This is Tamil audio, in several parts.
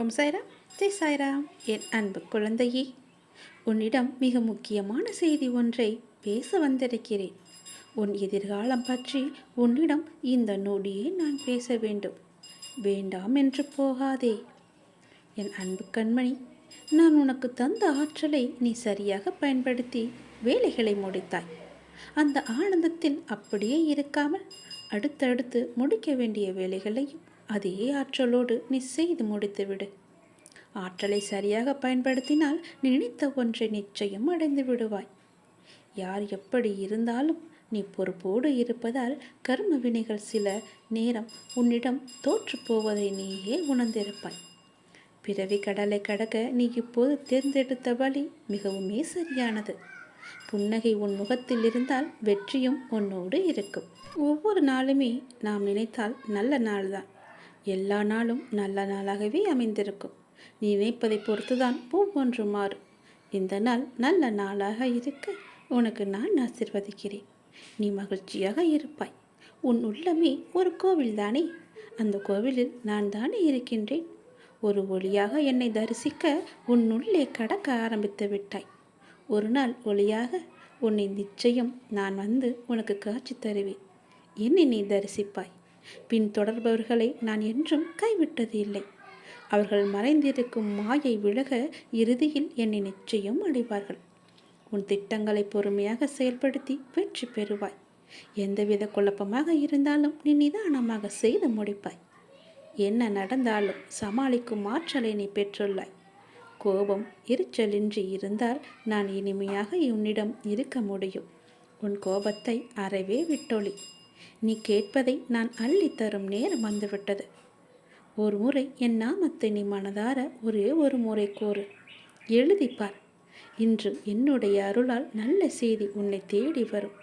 ஓம் சாய்ராம். ஜெய் சாய்ராம். என் அன்பு குழந்தையே உன்னிடம் மிக முக்கியமான செய்தி ஒன்றை பேச வந்திருக்கிறேன். உன் எதிர்காலம் பற்றி உன்னிடம் இந்த நொடியே நான் பேச வேண்டும். வேண்டாம் என்று போகாதே. என் அன்பு கண்மணி நான் உனக்கு தந்த ஆற்றலை நீ சரியாக பயன்படுத்தி வேலைகளை முடித்தாய். அந்த ஆனந்தத்தில் அப்படியே இருக்காமல் அடுத்தடுத்து முடிக்க வேண்டிய வேலைகளையும் அதே ஆற்றலோடு நீ செய்து முடித்துவிடு. ஆற்றலை சரியாக பயன்படுத்தினால் நினைத்த ஒன்றை நிச்சயம் அடைந்து விடுவாய். யார் எப்படி இருந்தாலும் நீ பொறுப்போடு இருப்பதால் கர்ம வினைகள் சில நேரம் உன்னிடம் தோற்றுப்போவதை நீயே உணர்ந்திருப்பாய். பிறவி கடலை கடக்க நீ இப்போது தேர்ந்தெடுத்த வழி மிகவுமே சரியானது. புன்னகை உன் முகத்தில் இருந்தால் வெற்றியும் உன்னோடு இருக்கும். ஒவ்வொரு நாளுமே நாம் நினைத்தால் நல்ல நாள்தான். எல்லா நாளும் நல்ல நாளாகவே அமைந்திருக்கும். நீ நினைப்பதை பொறுத்துதான் ஒவ்வொன்று மாறும். இந்த நாள் நல்ல நாளாக இருக்க உனக்கு நான் ஆசிர்வதிக்கிறேன். நீ மகிழ்ச்சியாக இருப்பாய். உன் உள்ளமே ஒரு கோவில் தானே அந்த கோவிலில் நான் தானே இருக்கின்றேன்? ஒரு ஒளியாக என்னை தரிசிக்க உன் உள்ளே கடக்க ஆரம்பித்து விட்டாய். ஒரு நாள் ஒளியாக உன்னை நிச்சயம் நான் வந்து உனக்கு காட்சி தருவேன். என்னை நீ தரிசிப்பாய். பின் தொடர்பவர்களை நான் என்றும் கைவிட்டது இல்லை அவர்கள் மறைந்திருக்கும் மாயை விலக இறுதியில் என்னை நிச்சயம் அடைவார்கள். உன் திட்டங்களை பொறுமையாக செயல்படுத்தி வெற்றி பெறுவாய். எந்தவித குழப்பமாக இருந்தாலும் நீ நிதானமாக செய்து முடிப்பாய். என்ன நடந்தாலும் சமாளிக்கும் ஆற்றலை நீ பெற்றுள்ளாய். கோபம் எரிச்சலின்றி இருந்தால் நான் இனிமையாக உன்னிடம் இருக்க முடியும். உன் கோபத்தை அறவே விட்டொளி நீ கேட்பதை நான் அள்ளித்தரும் நேரம் வந்துவிட்டது. ஒரு முறை என் நாமத்தை நீ மனதார ஒரே ஒரு முறை கூறு. எழுதிப்பார் இன்று என்னுடைய அருளால் நல்ல செய்தி உன்னை தேடி வரும்.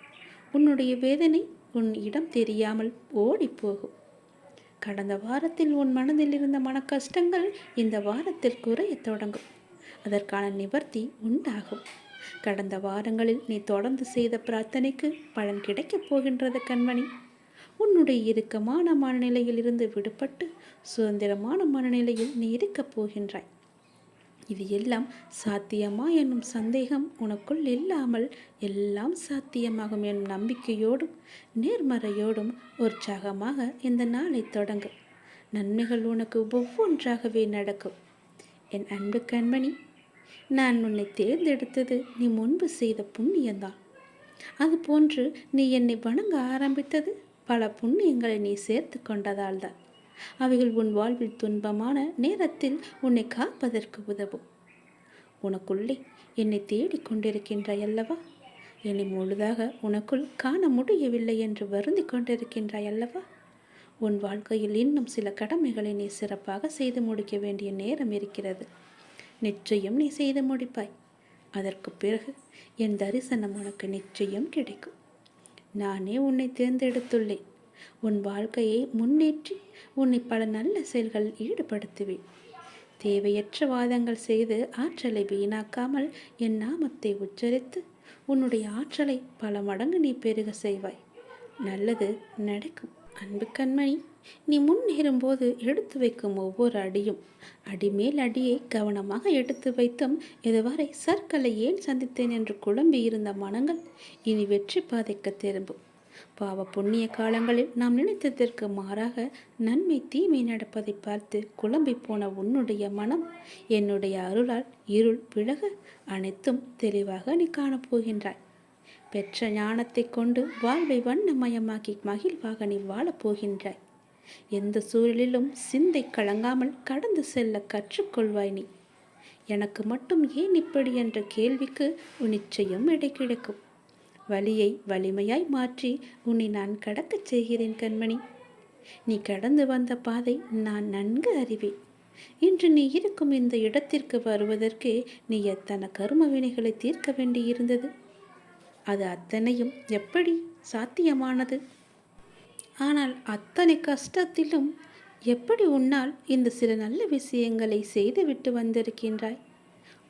உன்னுடைய வேதனை உன் இடம் தெரியாமல் ஓடிப்போகும் கடந்த வாரத்தில் உன் மனதில் இருந்த மன கஷ்டங்கள் இந்த வாரத்தில் குறையத் தொடங்கும். அதற்கான நிவர்த்தி உண்டாகும். கடந்த வாரங்களில் நீ தொடர்ந்து செய்த பிரார்த்தனைக்கு பலன் கிடைக்கப் போகின்றது கண்மணி. உன்னுடைய இறுக்கமான மனநிலையில் இருந்து விடுபட்டு சுதந்திரமான மனநிலையில் நீ இருக்கப் போகின்றாய். இது எல்லாம் சாத்தியமா என்னும் சந்தேகம் உனக்குள் இல்லாமல் எல்லாம் சாத்தியமாகும் என்னும் நம்பிக்கையோடும் நேர்மறையோடும் உற்சாகமாக இந்த நாளை தொடங்கும் நன்மைகள் உனக்கு ஒவ்வொன்றாகவே நடக்கும். என் அன்பு கண்மணி நான் உன்னை தேர்ந்தெடுத்தது நீ முன்பு செய்த புண்ணியந்தான் அதுபோன்று நீ என்னை வணங்க ஆரம்பித்தது பல புண்ணியங்களை நீ சேர்த்து கொண்டதால் தான் அவைகள் உன் வாழ்வில் துன்பமான நேரத்தில் உன்னை காப்பதற்கு உதவும். உனக்குள்ளே என்னை தேடிக் கொண்டிருக்கின்றாய் அல்லவா? என்னை முழுதாக உனக்குள் காண முடியவில்லை என்று வருந்தி கொண்டிருக்கின்றாய் அல்லவா? உன் வாழ்க்கையில் இன்னும் சில கடமைகளை நீ சிறப்பாக செய்து முடிக்க வேண்டிய நேரம் இருக்கிறது. நிச்சயம் நீ செய்து முடிப்பாய். அதற்கு பிறகு என் தரிசனம் உனக்கு நிச்சயம் கிடைக்கும். நானே உன்னை தேர்ந்தெடுத்துள்ளேன். உன் வாழ்க்கையை முன்னேற்றி உன்னை பல நல்ல செயல்களில் ஈடுபடுத்துவேன். தேவையற்ற வாதங்கள் செய்து ஆற்றலை வீணாக்காமல் என் நாமத்தை உச்சரித்து உன்னுடைய ஆற்றலை பல மடங்கு நீ பெருக செய்வாய். நல்லது நடக்கும். அன்பு கண்மணி நீ முன்னேறும்போது எடுத்து வைக்கும் ஒவ்வொரு அடியும். அடிமேல் அடியை கவனமாக எடுத்து வைத்தும் இதுவரை சர்க்கலை ஏன் சந்தித்தேன் என்று குழம்பி இருந்த மனங்கள் இனி வெற்றி பாதைக்கு திரும்பும். பாவ புண்ணிய காலங்களில் நாம் நினைத்ததற்கு மாறாக நன்மை தீமை நடப்பதை பார்த்து குழம்பி போன உன்னுடைய மனம் என்னுடைய அருளால் இருள் விலக அனைத்தும் தெளிவாக நீ காணப்போகின்றாய். பெற்ற ஞானத்தை கொண்டு வாழ்வை வண்ணமயமாக்கி மகிழ்வாக நீ வாழப்போகின்றாய் எந்த சூழலிலும் சிந்தை கலங்காமல் கடந்து செல்ல கற்றுக்கொள்வாய் நீ. எனக்கு மட்டும் ஏன் இப்படி என்ற கேள்விக்கு உன் நிச்சயம் இடை கிடைக்கும். வலியை வலிமையாய் மாற்றி உன்னை நான் கடக்கச் செய்கிறேன் கண்மணி. நீ கடந்து வந்த பாதை நான் நன்கு அறிவேன். இன்று நீ இருக்கும் இந்த இடத்திற்கு வருவதற்கு நீ எத்தனை கரும வினைகளை தீர்க்க வேண்டியிருந்தது? அது அத்தனையும் எப்படி சாத்தியமானது? ஆனால் அத்தனை கஷ்டத்திலும் எப்படி உன்னால் இந்த சில நல்ல விஷயங்களை செய்துவிட்டு வந்திருக்கின்றாய்?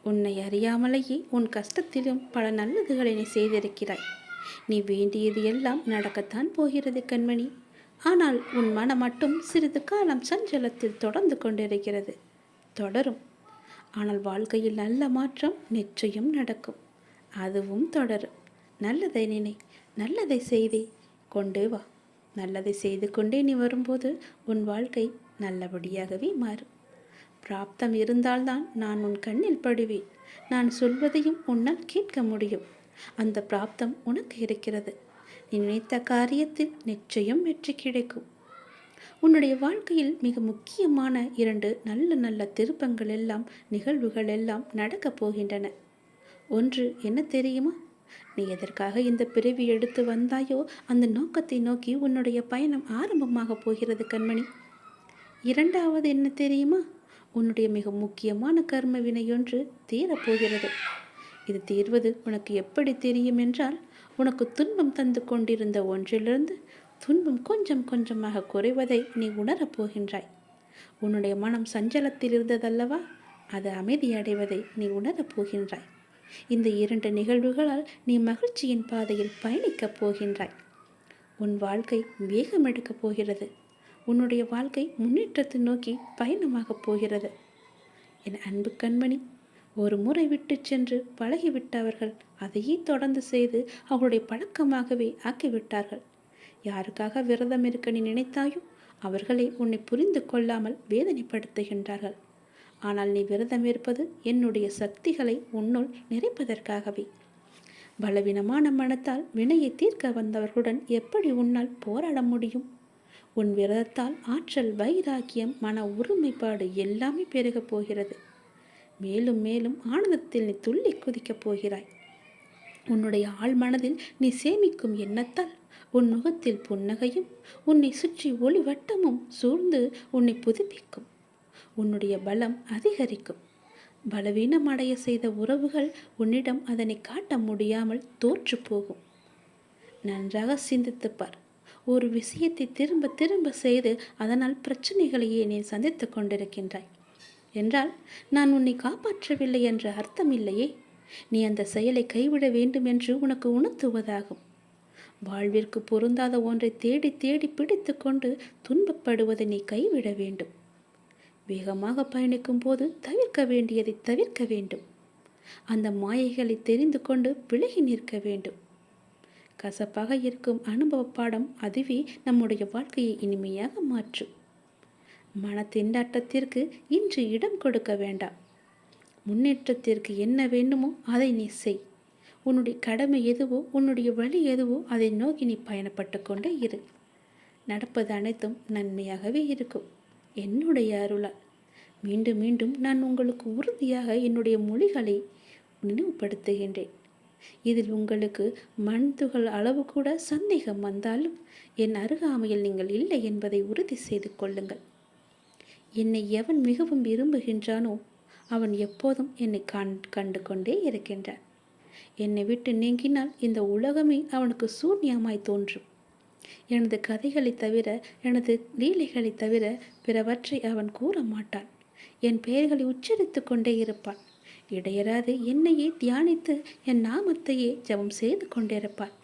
உன்னை அறியாமலேயே உன் கஷ்டத்திலும் பல நல்லதுகளை நீ செய்திருக்கிறாய். நீ வேண்டியது எல்லாம் நடக்கத்தான் போகிறது கண்மணி. ஆனால் உன் மனம் மட்டும் சிறிது காலம் சஞ்சலத்தில் தொடர்ந்து கொண்டிருக்கிறது. தொடரும். ஆனால் வாழ்க்கையில் நல்ல மாற்றம் நிச்சயம் நடக்கும். அதுவும் தொடரும். நல்லதை நினை நல்லதை செய்தே கொண்டு வா. நல்லதை செய்து கொண்டே நீ வரும்போது உன் வாழ்க்கை நல்லபடியாகவே மாறும். பிராப்தம் இருந்தால்தான் நான் உன் கண்ணில் படுவேன். நான் சொல்வதையும் உன்னால் கேட்க முடியும். அந்த பிராப்தம் உனக்கு இருக்கிறது. நீ நினைத்த காரியத்தில் நிச்சயம் வெற்றி கிடைக்கும். உன்னுடைய வாழ்க்கையில் மிக முக்கியமான இரண்டு நல்ல நல்ல திருப்பங்கள் எல்லாம் நிகழ்வுகள் எல்லாம் நடக்கப் போகின்றன. ஒன்று என்ன தெரியுமா? நீ எதற்காக இந்த பிறவி எடுத்து வந்தாயோ அந்த நோக்கத்தை நோக்கி உன்னுடைய பயணம் ஆரம்பமாக போகிறது கண்மணி. இரண்டாவது என்ன தெரியுமா? உன்னுடைய மிக முக்கியமான கர்ம வினையொன்று தீரப்போகிறது. இது தீர்வது உனக்கு எப்படி தெரியும் என்றால் உனக்கு துன்பம் தந்து கொண்டிருந்த ஒன்றிலிருந்து துன்பம் கொஞ்சம் கொஞ்சமாக குறைவதை நீ உணரப் போகின்றாய். உன்னுடைய மனம் சஞ்சலத்தில் இருந்ததல்லவா? அது அமைதியடைவதை நீ உணரப் போகின்றாய். இந்த இரண்டு நிகழ்வுகளால் நீ மகிழ்ச்சியின் பாதையில் பயணிக்கப் போகின்றாய். உன் வாழ்க்கை வேகம் எடுக்கப் போகிறது. உன்னுடைய வாழ்க்கை முன்னேற்றத்தை நோக்கி பயணமாகப் போகிறது. என் அன்பு கண்மணி ஒரு முறை விட்டு சென்று பழகிவிட்டவர்கள் அதையே தொடர்ந்து செய்து அவர்களுடைய பழக்கமாகவே ஆக்கிவிட்டார்கள். யாருக்காக விரதம் இருக்க நீ நினைத்தாயோ அவர்களே உன்னை புரிந்து கொள்ளாமல் வேதனைப்படுத்துகின்றார்கள். ஆனால் நீ விரதம் இருப்பது என்னுடைய சக்திகளை உன்னுள் நிறைப்பதற்காகவே. பலவீனமான மனத்தால் வினையை தீர்க்க வந்தவர்களுடன் எப்படி உன்னால் போராட முடியும்? உன் விரதத்தால் ஆற்றல் வைராக்கியம் மன ஒருமைப்பாடு எல்லாமே பெருகப் போகிறது. மேலும் மேலும் ஆனந்தத்தில் நீ துள்ளி குதிக்கப் போகிறாய். உன்னுடைய ஆள் மனதில் நீ சேமிக்கும் எண்ணத்தால் உன் முகத்தில் புன்னகையும் உன்னை சுற்றி ஒளி வட்டமும் சூழ்ந்து உன்னை புதுப்பிக்கும். உன்னுடைய பலம் அதிகரிக்கும். பலவீனம் அடைய செய்த உறவுகள் உன்னிடம் அதனை காட்ட முடியாமல் தோற்று போகும். நன்றாக சிந்தித்துப்பார் ஒரு விஷயத்தை திரும்ப திரும்ப செய்து அதனால் பிரச்சனைகளையே நீ சந்தித்து கொண்டிருக்கின்றாய். என்றால் நான் உன்னை காப்பாற்றவில்லை என்ற அர்த்தம் இல்லையே? நீ அந்த செயலை கைவிட வேண்டும் என்று உனக்கு உணர்த்துவதாகும். வாழ்விற்கு பொருந்தாத ஒன்றை தேடி தேடி பிடித்து கொண்டு துன்பப்படுவதை நீ கைவிட வேண்டும். வேகமாக பயணிக்கும் போது தவிர்க்க வேண்டியதை தவிர்க்க வேண்டும். அந்த மாயைகளை தெரிந்து கொண்டு விலகி நிற்க வேண்டும். கசப்பாக இருக்கும் அனுபவ பாடம் அதுவே நம்முடைய வாழ்க்கையை இனிமையாக மாற்றும். மன திண்டாட்டத்திற்கு இன்று இடம் கொடுக்க வேண்டாம். முன்னேற்றத்திற்கு என்ன வேண்டுமோ அதை நீ செய். உன்னுடைய கடமை எதுவோ உன்னுடைய வழி எதுவோ அதை நோக்கி நீ பயணப்பட்டு கொண்டே இரு. நடப்பது அனைத்தும் நன்மையாகவே இருக்கும். என்னுடைய அருளால். மீண்டும் மீண்டும் நான் உங்களுக்கு உறுதியாக என்னுடைய மொழிகளை நினைவுபடுத்துகின்றேன். இதில் உங்களுக்கு மண் துகள் அளவு கூட சந்தேகம் வந்தாலும் என் அருகாமையில் நீங்கள் இல்லை என்பதை உறுதி செய்து கொள்ளுங்கள். என்னை எவன் மிகவும் விரும்புகின்றானோ அவன் எப்போதும் என்னை கண் கண்டு கொண்டே இருக்கின்றான். என்னை விட்டு நீங்கினால் இந்த உலகமே அவனுக்கு சூன்யமாய் தோன்றும். எனது கதைகளை தவிர எனது லீலைகளை தவிர பிறவற்றை அவன் கூற மாட்டான் என் பெயர்களை உச்சரித்து கொண்டே இருப்பான். இடையராது என்னையே தியானித்து என் நாமத்தையே ஜபம் செய்து கொண்டிருப்பான்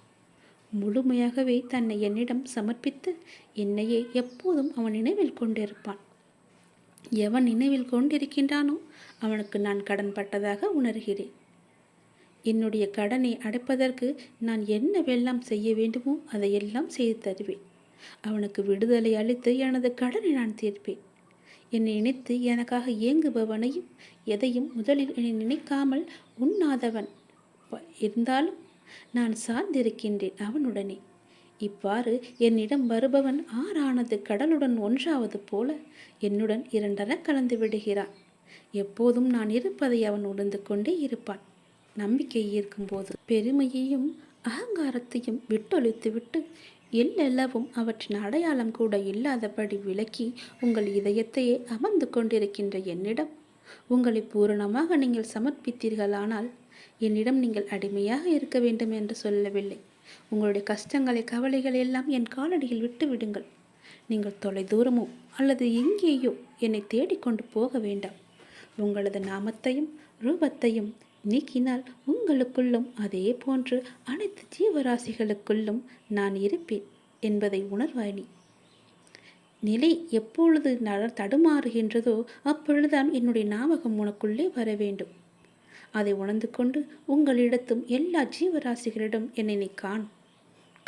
முழுமையாகவே தன்னை என்னிடம் சமர்ப்பித்து என்னையே எப்போதும் அவன் நினைவில் கொண்டிருப்பான் எவன் நினைவில் கொண்டிருக்கின்றானோ அவனுக்கு நான் கடன்பட்டதாக உணர்கிறேன். என்னுடைய கடனை அடைப்பதற்கு நான் என்னவெல்லாம் செய்ய வேண்டுமோ அதையெல்லாம் செய்து தருவேன். அவனுக்கு விடுதலை அளித்து எனது கடனை நான் தீர்ப்பேன். என்னை நினைத்து எனக்காக இயங்குபவனையும் எதையும் முதலில் என்னை நினைக்காமல் உண்ணாதவன் இருந்தாலும் நான் சார்ந்திருக்கின்றேன் அவனுடனே. இவ்வாறு என்னிடம் வருபவன் ஆறானது கடலுடன் ஒன்றாவது போல என்னுடன் இரண்டர கலந்து விடுகிறான். எப்போதும் நான் இருப்பதை அவன் உணர்ந்து கொண்டே இருப்பான். நம்பிக்கை இருக்கும்போது பெருமையையும் அகங்காரத்தையும் விட்டொழித்துவிட்டு எல்லெல்லவும் அவற்றின் அடையாளம் கூட இல்லாதபடி விலக்கி உங்கள் இதயத்தையே அமர்ந்து கொண்டிருக்கின்ற என்னிடம் உங்களை பூரணமாக நீங்கள் சமர்ப்பித்தீர்களானால் என்னிடம் நீங்கள் அடிமையாக இருக்க வேண்டும் என்று சொல்லவில்லை. உங்களுடைய கஷ்டங்களை கவலைகள் எல்லாம் என் காலடியில் விட்டுவிடுங்கள். நீங்கள் தொலை தூரமோ அல்லது எங்கேயோ என்னை தேடிக்கொண்டு போக வேண்டாம். உங்களது நாமத்தையும் ரூபத்தையும் நீக்கினால் உங்களுக்குள்ளும் அதே போன்று அனைத்து ஜீவராசிகளுக்குள்ளும் நான் இருப்பேன் என்பதை உணர்வாய் நீ. நிலை எப்பொழுது நட தடுமாறுகின்றதோ அப்பொழுதுதான் என்னுடைய ஞாபகம் உனக்குள்ளே வர வேண்டும். அதை உணர்ந்து கொண்டு உங்களிடத்தும் எல்லா ஜீவராசிகளிடம் என்னை நீ காண்.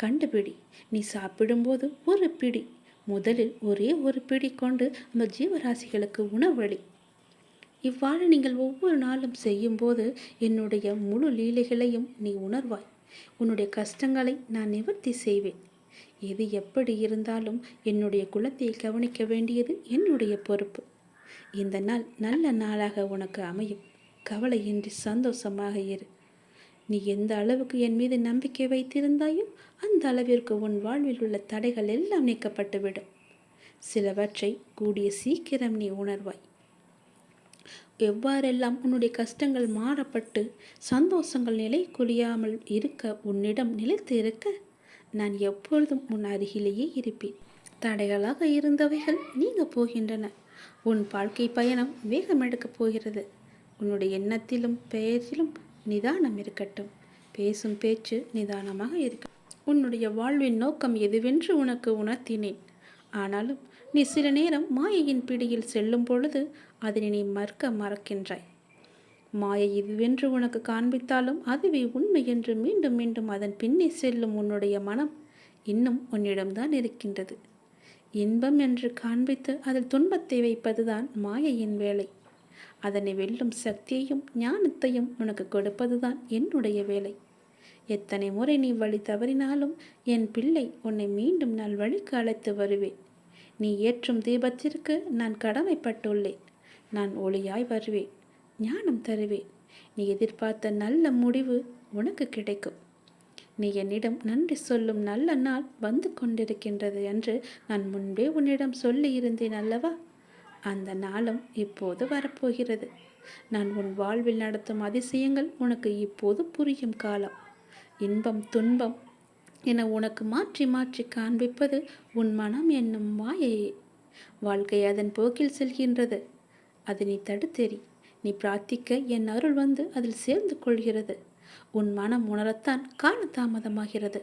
கண்டுபிடி நீ சாப்பிடும்போது ஒரு பிடி முதலில் ஒரே ஒரு பிடி கொண்டு அந்த ஜீவராசிகளுக்கு உணவளி இவ்வாறு நீங்கள் ஒவ்வொரு நாளும் செய்யும்போது என்னுடைய முழு லீலைகளையும் நீ உணர்வாய். உன்னுடைய கஷ்டங்களை நான் நிவர்த்தி செய்வேன். எது எப்படி இருந்தாலும் என்னுடைய குலத்தை கவனிக்க வேண்டியது என்னுடைய பொறுப்பு. இந்த நாள் நல்ல நாளாக உனக்கு அமையும். கவலையின்றி சந்தோஷமாக இரு. நீ எந்த அளவுக்கு என் மீது நம்பிக்கை வைத்திருந்தாயோ அந்த அளவிற்கு உன் வாழ்வில் உள்ள தடைகள் எல்லாம் நீக்கப்பட்டுவிடும். சிலவற்றை கூடிய சீக்கிரம் நீ உணர்வாய். எவ்வாறெல்லாம் உன்னுடைய கஷ்டங்கள் மாறப்பட்டு சந்தோஷங்கள் நிலை குலியாமல் இருக்க உன்னிடம் நிலைத்து இருக்க நான் எப்பொழுதும் உன் அருகிலேயே இருப்பேன். தடைகளாக இருந்தவைகள் நீங்க போகின்றன. உன் வாழ்க்கை பயணம் வேகம் எடுக்கப் போகிறது. உன்னுடைய எண்ணத்திலும் பெயரிலும் நிதானம் இருக்கட்டும். பேசும் பேச்சு நிதானமாக இருக்க. உன்னுடைய வாழ்வின் நோக்கம் எதுவென்று உனக்கு உணர்த்தினேன். ஆனாலும் நீ சில நேரம் மாயையின் பிடியில் செல்லும் பொழுது அதனை நீ மறுக்க மறக்கின்றாய். மாயை இதுவென்று உனக்கு காண்பித்தாலும் அதுவே உண்மை என்று மீண்டும் மீண்டும் அதன் பின்னே செல்லும் உன்னுடைய மனம் இன்னும் உன்னிடம்தான் இருக்கின்றது. இன்பம் என்று காண்பித்து அதில் துன்பத்தை வைப்பதுதான் மாயையின் வேலை. அதனை வெல்லும் சக்தியையும் ஞானத்தையும் உனக்கு கொடுப்பதுதான் என்னுடைய வேலை. எத்தனை முறை நீ வழி தவறினாலும் என் பிள்ளை உன்னை மீண்டும் நான் வழிக்கு அழைத்து வருவேன். நீ ஏற்றும் தீபத்திற்கு நான் கடமைப்பட்டுள்ளேன். நான் ஒளியாய் வருவேன் ஞானம் தருவேன். நீ எதிர்பார்த்த நல்ல முடிவு உனக்கு கிடைக்கும். நீ என்னிடம் நன்றி சொல்லும் நல்ல நாள் வந்து கொண்டிருக்கின்றது என்று நான் முன்பே உன்னிடம் சொல்லி இருந்தேன் அல்லவா? அந்த நாளும் இப்போது வரப்போகிறது. நான் உன் வாழ்வில் நடத்தும் அதிசயங்கள் உனக்கு இப்போது புரியும் காலம். இன்பம் துன்பம் என உனக்கு மாற்றி மாற்றி காண்பிப்பது உன் மனம் என்னும் மாயையே. வாழ்க்கை அதன் போக்கில் செல்கின்றது. அதனை தடுத்தெறி நீ பிரார்த்திக்க என் அருள் வந்து அதில் சேர்ந்து கொள்கிறது. உன் மனம் உணரத்தான் கால தாமதமாகிறது.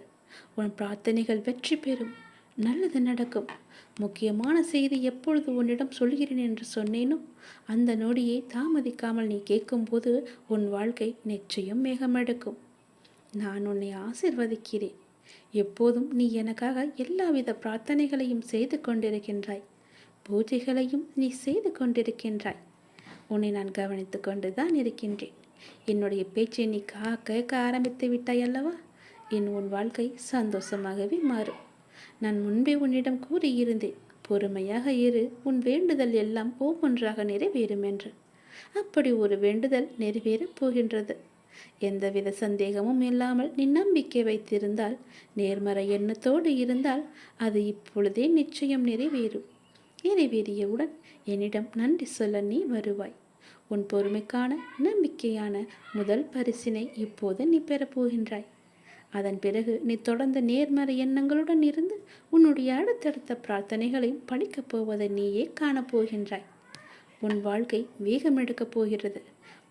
உன் பிரார்த்தனைகள் வெற்றி பெறும். நல்லது நடக்கும். முக்கியமான செய்தி எப்பொழுது உன்னிடம் சொல்கிறேன் என்று சொன்னேனோ அந்த நொடியை தாமதிக்காமல் நீ கேட்கும்போது உன் வாழ்க்கை நிச்சயம் மேகமெடுக்கும். நான் உன்னை ஆசிர்வதிக்கிறேன். எப்போதும் நீ எனக்காக எல்லாவித பிரார்த்தனைகளையும் செய்து கொண்டிருக்கின்றாய். பூஜைகளையும் நீ செய்து கொண்டிருக்கின்றாய். உன்னை நான் கவனித்து கொண்டு தான் இருக்கின்றேன். என்னுடைய பேச்சை நீ கா கேட்க ஆரம்பித்து விட்டாய் அல்லவா? என் உன் வாழ்க்கை சந்தோஷமாகவே மாறும். நான் முன்பே உன்னிடம் கூறியிருந்தேன் பொறுமையாக இரு உன் வேண்டுதல் எல்லாம் ஒவ்வொன்றாக நிறைவேறும் என்று. அப்படி ஒரு வேண்டுதல் நிறைவேறப் போகின்றது. எந்தவித சந்தேகமும் இல்லாமல் நீ நம்பிக்கை வைத்திருந்தால் நேர்மறை எண்ணத்தோடு இருந்தால் அது இப்பொழுதே நிச்சயம் நிறைவேறும். நிறைவேறியவுடன் என்னிடம் நன்றி சொல்ல நீ வருவாய். உன் பொறுமைக்கான நம்பிக்கையான முதல் பரிசினை இப்போது நீ பெறப்போகின்றாய் அதன் பிறகு நீ தொடர்ந்த நேர்மறை எண்ணங்களுடன் இருந்து உன்னுடைய அடுத்தடுத்த பிரார்த்தனைகளையும் படிக்கப் போவதை நீயே காணப்போகின்றாய் உன் வாழ்க்கை வேகம் எடுக்கப் போகிறது.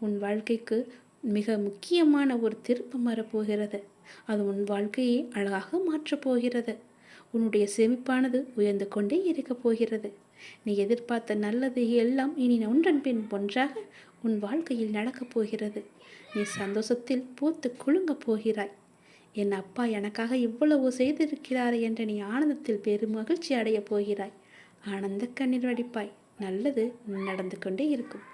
உன் வாழ்க்கைக்கு மிக முக்கியமான ஒரு திருப்பம் வரப்போகிறது அது உன் வாழ்க்கையை அழகாக மாற்றப் போகிறது. உன்னுடைய செமிப்பானது உயர்ந்து கொண்டே இருக்கப் போகிறது. நீ எதிர்பார்த்த நல்லது எல்லாம் இனி ஒன்றன் பின் ஒன்றாக உன் வாழ்க்கையில் நடக்கப் போகிறது. நீ சந்தோஷத்தில் பூத்து குலுங்கப் போகிறாய். என் அப்பா எனக்காக இவ்வளவு செய்திருக்கிறார் என்று நீ ஆனந்தத்தில் பெரும் மகிழ்ச்சி அடையப் போகிறாய். ஆனந்த கண்ணீர் வடிப்பாய். நல்லது நடந்து கொண்டே இருக்கும்.